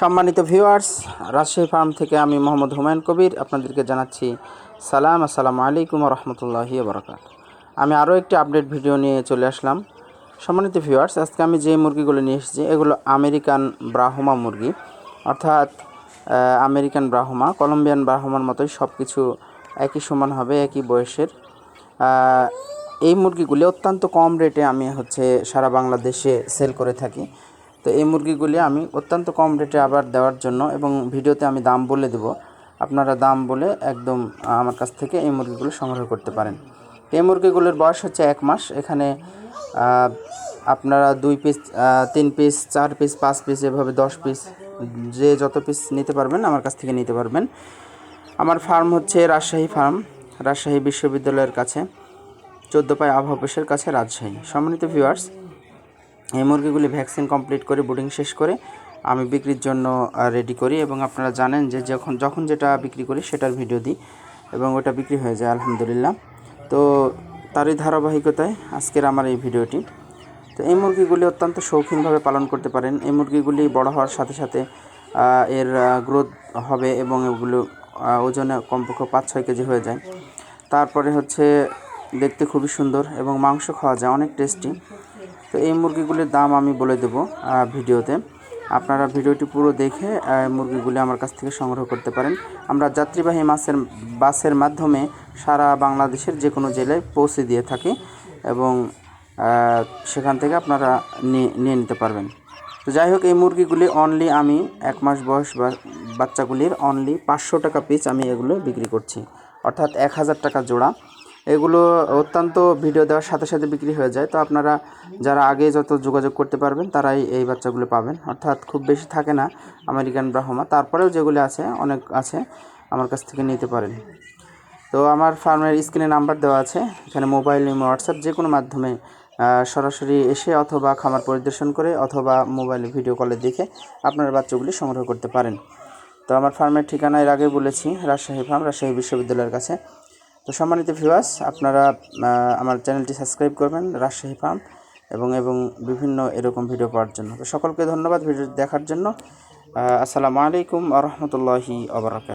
সম্মানিত viewers Rajshahi farm থেকে আমি মোহাম্মদ হুমায়ুন কবির আপনাদেরকে জানাচ্ছি সালাম, আসসালামু আলাইকুম রহমতুল্লাহি বরকাত আমি আরও একটি আপডেট ভিডিও নিয়ে চলে আসলাম। সম্মানিত ভিউয়ার্স আজকে আমি যে মুরগিগুলো নিয়ে এসেছি, এগুলো আমেরিকান ব্রাহ্মা মুরগি। অর্থাৎ আমেরিকান ব্রাহ্মা কলম্বিয়ান ব্রাহ্মার মতোই সব কিছু একই সমান হবে, একই বয়সের। এই মুরগিগুলি অত্যন্ত কম রেটে আমি হচ্ছে সারা বাংলাদেশে সেল করে থাকি। তো এই মুরগিগুলি আমি অত্যন্ত কম রেটে আবার দেওয়ার জন্য এবং ভিডিওতে আমি দাম বলে দেব। আপনারা দাম বলে একদম আমার কাছ থেকে এই মুরগিগুলো সংগ্রহ করতে পারেন। এই মুরগিগুলোর বয়স হচ্ছে এক মাস। এখানে আপনারা দুই পিস তিন পিস, চার পিস, পাঁচ পিস, এভাবে দশ পিস, যে যত পিস নিতে পারবেন আমার কাছ থেকে নিতে পারবেন। আমার ফার্ম হচ্ছে রাজশাহী ফার্ম, রাজশাহী বিশ্ববিদ্যালয়ের কাছে চোদ্দ পায় আবহাওয়া অফিসের কাছে রাজশাহী। সম্মানিত ভিউয়ার্স এই মুরগিগুলি ভ্যাকসিন কমপ্লিট করে বুডিং শেষ করে আমি বিক্রির জন্য রেডি করি এবং আপনারা জানেন যে যখন যখন যেটা বিক্রি করি সেটার ভিডিও দিই এবং ওটা বিক্রি হয়ে যায়, আলহামদুলিল্লাহ। তো তারই ধারাবাহিকতায় আজকের আমার এই ভিডিওটি তো এই মুরগিগুলি অত্যন্ত শৌখিনভাবে পালন করতে পারেন। এই মুরগিগুলি বড় হওয়ার সাথে সাথে এর গ্রোথ হবে এবং এগুলো ওজনে কমপক্ষে পাঁচ ছয় কেজি হয়ে যায়। তারপরে হচ্ছে দেখতে খুবই সুন্দর এবং মাংস খাওয়া যায়, অনেক টেস্টি তো এই মুরগিগুলির দাম আমি বলে দেবো ভিডিওতে। আপনারা ভিডিওটি পুরো দেখে মুরগিগুলি আমার কাছ থেকে সংগ্রহ করতে পারেন। আমরা যাত্রীবাহী মাসের বাসের মাধ্যমে সারা বাংলাদেশের যে কোনো জেলায় পৌঁছে দিয়ে থাকি এবং সেখান থেকে আপনারা নিয়ে নিতে পারবেন। তো যাই হোক, এই মুরগিগুলি অনলি আমি এক মাস বয়স বাচ্চাগুলির অনলি পাঁচশো টাকা পিস আমি এগুলো বিক্রি করছি। অর্থাৎ এক হাজার টাকা জোড়া। এগুলো অত্যন্ত ভিডিও দেওয়ার সাথে সাথে বিক্রি হয়ে যায়। তো আপনারা যারা আগে যত যোগাযোগ করতে পারবেন, তারাই এই বাচ্চাগুলো পাবেন। অর্থাৎ খুব বেশি থাকে না আমেরিকান ব্রাহ্মা তারপরেও যেগুলো আছে, অনেক আছে, আমার কাছ থেকে নিতে পারেন। তো আমার ফার্মের স্ক্রিনে নাম্বার দেওয়া আছে। এখানে মোবাইল এবং হোয়াটসঅ্যাপ যে কোনো মাধ্যমে সরাসরি এসে অথবা খামার পরিদর্শন করে অথবা মোবাইলে ভিডিও কলে দেখে আপনারা বাচ্চাগুলি সংগ্রহ করতে পারেন। তো আমার ফার্মের ঠিকানা এর আগে বলেছি, রাজশাহী ফার্ম, রাজশাহী বিশ্ববিদ্যালয়ের কাছে। তো সম্মানিত ভিউয়ার্স আপনারা আমার চ্যানেলটি সাবস্ক্রাইব করবেন, রাজশাহী ফার্ম এবং এবং বিভিন্ন এরকম ভিডিও পাওয়ার জন্য। তো সকলকে ধন্যবাদ ভিডিও দেখার জন্য। আসসালামু আলাইকুম আ রহমতুল্লাহি আবরাকাত